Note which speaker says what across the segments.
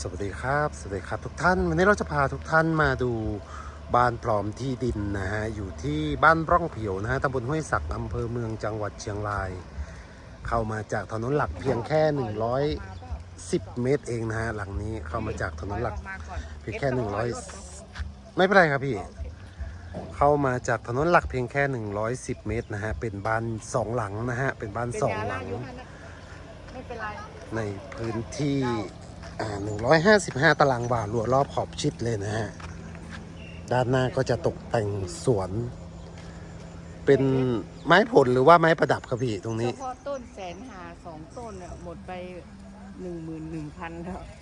Speaker 1: สวัสดีครับ สวัสดีครับทุกท่าน วันนี้เราจะพาทุกท่านมาดูบ้านปลอมที่ดินนะฮะ อยู่ที่บ้านร่องเผียวนะฮะตำบลห้วยศักดิ์อำเภอเมืองจังหวัดเชียงราย เข้ามาจากถนนหลักเพียงแค่ 110 เมตรเองนะฮะ หลังนี้เข้ามาจากถนนหลักเพียงแค่ 100 ไม่เป็นไรครับพี่ เข้ามาจากถนนหลักเพียงแค่ 110 เมตรนะฮะ เป็นบ้านสองหลังนะฮะ เป็นบ้านสองหลัง
Speaker 2: ไม่เป็นไร
Speaker 1: ในพื้นที่อ่า 155 ตารางวารั้วรอบขอบชิดเลยนะฮะ ด้านหน้าก็จะตกแต่งสวน เป็นไม้ผลหรือว่าไม้ประดับครับพี่ตรง
Speaker 2: เฉ
Speaker 1: นี้
Speaker 2: พาะต้นแสนหาสองต้นเนี่ยหมดไปหนึ่งหมื่นหนึ่งพัน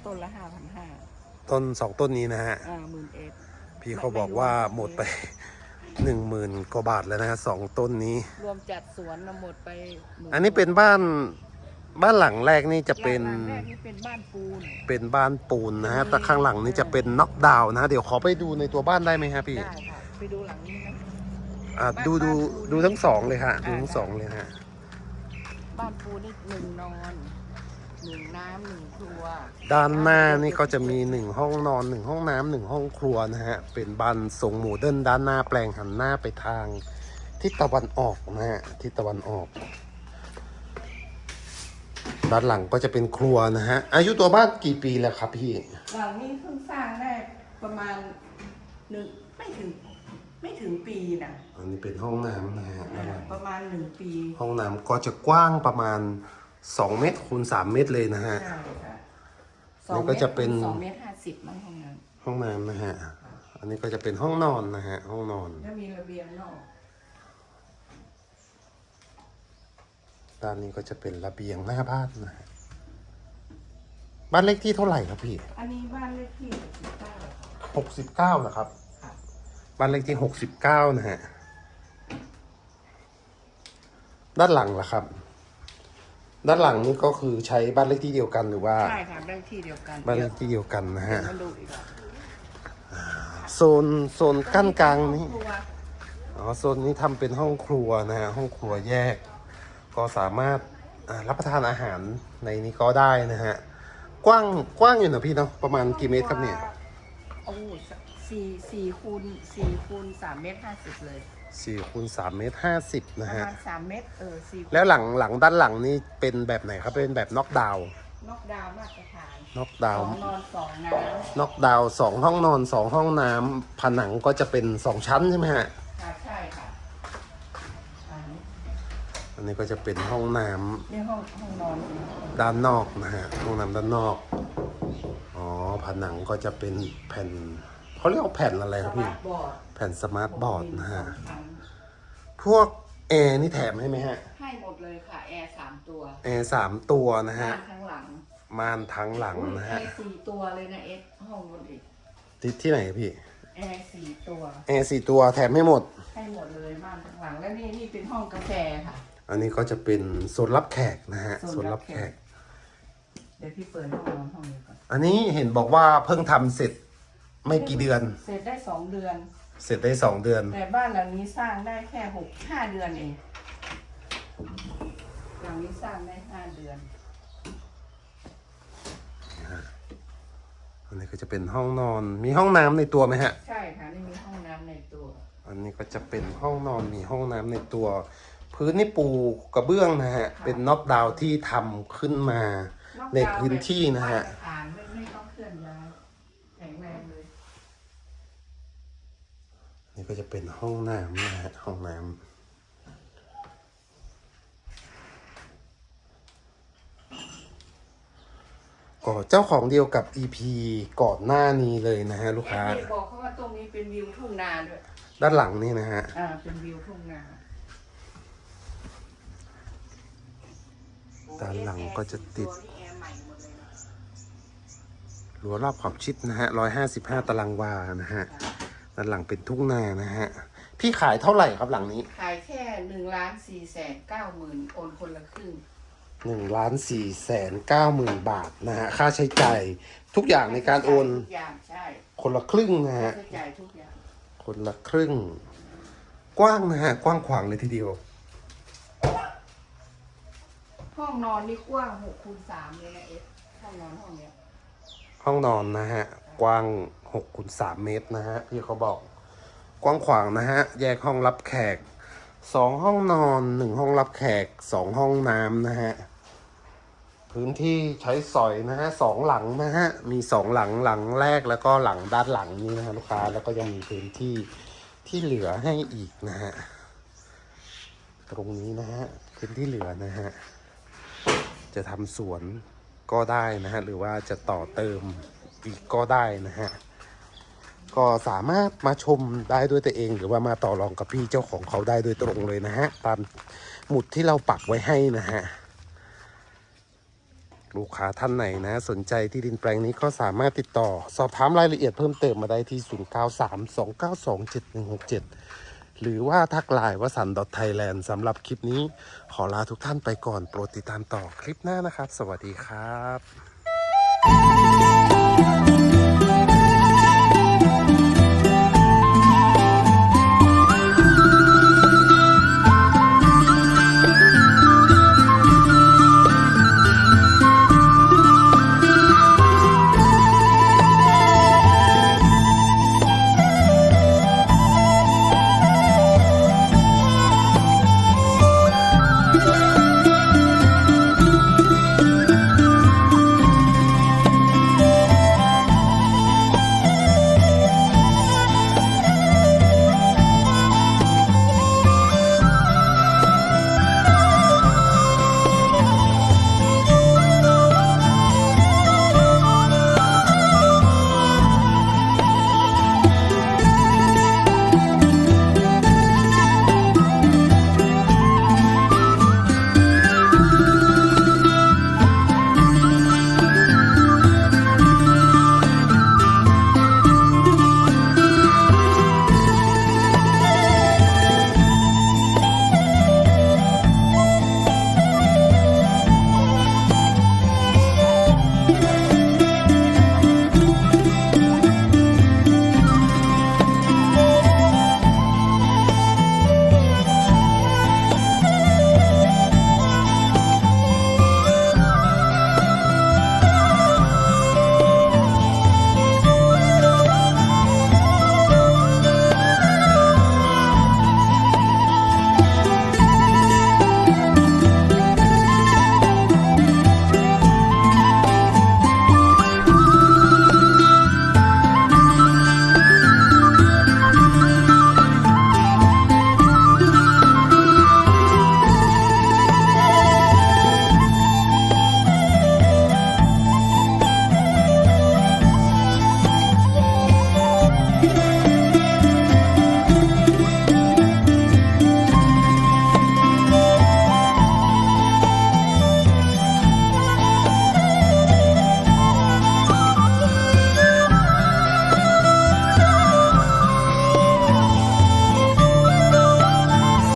Speaker 2: ต้นละห้าพันห้า
Speaker 1: ต้นสองต้นนี้นะฮะ
Speaker 2: อ่าหมื่นเอ็ด
Speaker 1: พี่เขาบอกว่าหมดไปหนึ่งหมื่นกว่าบาทแล้วนะฮะสองต้นนี้
Speaker 2: รวมจัดสวนนะหมดไปหมื่
Speaker 1: อันนี้เป็นบ้าน บ้านหลังแรกนี่จะเป็น
Speaker 2: หลังแรกนี่เป็นบ้านปูน
Speaker 1: เป็นบ้านปูนนะฮะ แต่ข้างหลังนี่จะเป็นน็อกดาวน์นะฮะ เดี๋ยวขอไปดูในตัวบ้านได้ไหมฮะพี่
Speaker 2: ได้ค่ะไปดูหลังนี้นะ
Speaker 1: อ่า
Speaker 2: บ้าน
Speaker 1: ดูดู
Speaker 2: บ้านปูน
Speaker 1: ดูทั้งสองเลยฮะ ดู
Speaker 2: อ่า
Speaker 1: ทั้งสองเลยฮะ
Speaker 2: บ้านปูนนี่หนึ่งนอนหนึ่งน้ำหนึ่งครัว
Speaker 1: ด้านหน้านี่ก็จะมีหนึ่งห้องนอนหนึ่งห้องน้ำหนึ่งห้องครัวนะฮะ เป็นบ้านทรงโมเดิร์นด้านหน้าแปลงหันหน้าไปทางทิศตะวันออกนะฮะ ทิศตะวันออก ด้านหลังก็จะเป็นครัวนะฮะ อายุตัวบ้านกี่ปีแล้วครับพี่
Speaker 2: หลังนี้เพิ่งสร้างได้ประมาณหนึ่งไม่ถึง ไม่ถึงปีนะ
Speaker 1: อันนี้เป็นห้องน้ำนะฮะด้านหลัง
Speaker 2: ประมาณหนึ่งปี
Speaker 1: ห้องน้ำก็จะกว้างประมาณ2เมตรคูณ3เมตรเลยนะฮะ
Speaker 2: ใช่ค่ะ
Speaker 1: นี่ก็จะเป็น
Speaker 2: สองเมตรห้าสิบมั้งห้องนั้น
Speaker 1: ห้องน้ำนะฮะ อันนี้ก็จะเป็นห้องนอนนะฮะ ห้องนอน
Speaker 2: แล้วมีระเบียงนอก
Speaker 1: ด้านนี้ก็จะเป็นระเบียงหน้าบ้านนะฮะบ้านเลขที่เท่าไหร่ครับพี่
Speaker 2: อันนี้บ้านเลขที่สิบเก้า
Speaker 1: หกสิบเก้าเหรอครับ
Speaker 2: ครับ
Speaker 1: บ้านเลขที่หกสิบเก้านะฮะ ด้านหลังล่ะครับ ด้านหลังนี่ก็คือใช้บ้านเลขที่เดียวกันหรือว่า
Speaker 2: ใช่ค่ะบ้านเลขที่เดียวกัน
Speaker 1: บ้านเลขที่เดียวกันนะ
Speaker 2: เดี๋ย
Speaker 1: ฮะ
Speaker 2: วมาดูอีกอะ
Speaker 1: โซนโซนกั้นกลางนี้
Speaker 2: ครัว
Speaker 1: อ๋อ โซนนี้ทำเป็นห้องครัวนะฮะ ห้องครัวแยก ก็สามารถอ่ารับประทานอาหารในนี้ก็ได้นะฮะ กว้างกว้างอยู่นะพี่เนาะประมาณกี่เมตรครับเนี่ย
Speaker 2: โอ้สักสี่สี่คูณสี่คูณสามเมตรห้าสิบเลย
Speaker 1: สี่คูณสามเมตรห้าสิบ
Speaker 2: ป
Speaker 1: นะ
Speaker 2: ระ
Speaker 1: ฮะ
Speaker 2: มาณสามเมตรเออสี่
Speaker 1: แล้วหลังหลังด้านหลังนี่เป็นแบบไหนครับเป็นแบบน็อกดาวน์
Speaker 2: นอกดาวน์มาตรฐาน
Speaker 1: น็อกดา
Speaker 2: ส
Speaker 1: ว
Speaker 2: อง
Speaker 1: น์
Speaker 2: นอนสองน้
Speaker 1: น็อกดาวน์สองห้องนอนสองห้องน้ำผนังก็จะเป็นสองชั้นใช่ไหมฮะำ
Speaker 2: ค่ะใช่ค่ะอันนี้
Speaker 1: อันนี้ก็จะเป็นห้องน้ำ
Speaker 2: นี่ห้องห้องนอน
Speaker 1: ด้านนอกนะฮะห้องน้ำด้านนอก อ๋อผนังก็จะเป็นแผ่นเขาเรียกว่าแผ่นอะไรครับพี่
Speaker 2: สมาร์ทบอร์ด
Speaker 1: แผ่นสมาร์ทบอร์ดนะฮะ
Speaker 2: สองชั้น
Speaker 1: พวกแอร์นี่แถมให้ไหมฮะ
Speaker 2: ให้หมดเลยค่ะ แอร์สามตัว
Speaker 1: แอร์สามตัวนะฮะ
Speaker 2: บ้านข้างหลัง
Speaker 1: ม่านทั้งหลังนะ
Speaker 2: แอ
Speaker 1: ฮะ
Speaker 2: ร์สี่ตัวเลยนะเอสห้องบนอีก
Speaker 1: ติดที่ไหนพี่
Speaker 2: แอร์สี่ตัว
Speaker 1: แอร์สี่ตัวแถมให้หมด
Speaker 2: ให้หมดเลยบ้านข้างหลัง แล้วนี่นี่เป็นห้องกาแฟค่ะ
Speaker 1: อันนี้ก็จะเป็นโซนรับแขกนะฮะโซ
Speaker 2: โซ
Speaker 1: น
Speaker 2: นรั
Speaker 1: รับบแข
Speaker 2: แข
Speaker 1: ก
Speaker 2: กเดี๋ยวพี่เปิดห้องนอนห้องนี้ก่อน
Speaker 1: อันนี้เห็นบอกว่าเพิ่งทำเสร็จไม่กี่เดือน
Speaker 2: เสร็จได้สองเดือน
Speaker 1: เสร็จได้สองเดือน
Speaker 2: แต่บ้านหลังนี้สร้างได้แค่หกห้าเดือนเองหลังนี้สร้างได้ห้าเดือน
Speaker 1: อันนี้ก็จะเป็นห้องนอน มีห้องน้ำในตัวไหมฮะ
Speaker 2: ใช่ค่ะนี่มีห้องน้ำในตัว
Speaker 1: อันนี้ก็จะเป็นห้องนอนมีห้องน้ำในตัว พื้นนี่ปูกระเบื้องนะฮะ เป็นน็อกดาวน์ที่ทำขึ้นมา ในพื้นที่นะฮะ
Speaker 2: มาตรฐานไม่ไม่ต้องเคลื่อนย้ายแข็งแรงเลย
Speaker 1: นี่ก็จะเป็นห้องน้ำนะฮะ ห้องน้ำก็เจ้าของเดียวกับ EP ก่อนหน้านี้เลยนะฮะ ลูกค้า
Speaker 2: เห็นบอกเขาว่าตรงนี้เป็นวิวทุ่งนาด้วย
Speaker 1: ด้านหลังนี่นะฮะ
Speaker 2: อ่า เป็นวิวทุ่งนา
Speaker 1: ด้านหลังก็จะติด
Speaker 2: ตัวนี่แอร์ใหม่หมดเลยนะ
Speaker 1: รั้วรอบขอบชิดนะฮะร้อยห้าสิบห้าตารางวานะฮะด้านหลังเป็นทุ่งนานะฮะ พี่ขายเท่าไหร่ครับหลังนี้
Speaker 2: ขายแค่หนึ่งล้านสี่แสนเก้าหมื่นโอนคนละครึ่ง
Speaker 1: หนึ่งล้านสี่แสนเก้าหมื่นบาทนะฮะ ค่าใช้จ่ายทุกอย่างในการโอน
Speaker 2: ทุกอย่างใช่
Speaker 1: คนละครึ่งนะ
Speaker 2: ค่า
Speaker 1: ฮะ
Speaker 2: ใช้จ่ายทุกอย่าง
Speaker 1: คนละครึ่ง กว้างนะฮะ กว้างขวางเลยทีเดียว
Speaker 2: ห้องนอนนี่กว้างหกคูณสามเลยนะเอสห้องนอนห้องเนี้ย
Speaker 1: ห้องนอนนะฮะ กว้าง6คูณ3เมตรนะฮะ พี่เขาบอก กว้างขวางนะฮะ แยกห้องรับแขก 2 ห้องนอน 1 ห้องรับแขก 2 ห้องน้ำนะฮะ พื้นที่ใช้สอยนะฮะสองหลังนะฮะ มีสองหลังหลังแรกแล้วก็หลังด้านหลังนี้นะฮะลูกค้า แล้วก็ยังมีพื้นที่ที่เหลือให้อีกนะฮะ ตรงนี้นะฮะ พื้นที่เหลือนะฮะ จะทำสวนก็ได้นะฮะหรือว่าจะต่อเติมอีกก็ได้นะฮะก็สามารถมาชมได้ด้วยตัวเอง หรือว่ามาต่อรองกับพี่เจ้าของเขาได้โดยตรงเลยนะฮะตามหมุดที่เราปักไว้ให้นะฮะลูกค้าท่านไหนนะ สนใจที่ดินแปลงนี้ก็สามารถติดต่อ สอบถามรายละเอียดเพิ่มเติมมาได้ที่ 0932927167 หรือว่าทักไลน์วสันต์ไทยแลนด์สำหรับคลิปนี้ขอลาทุกท่านไปก่อน โปรดติดตามต่อคลิปหน้านะครับ สวัสดีครับ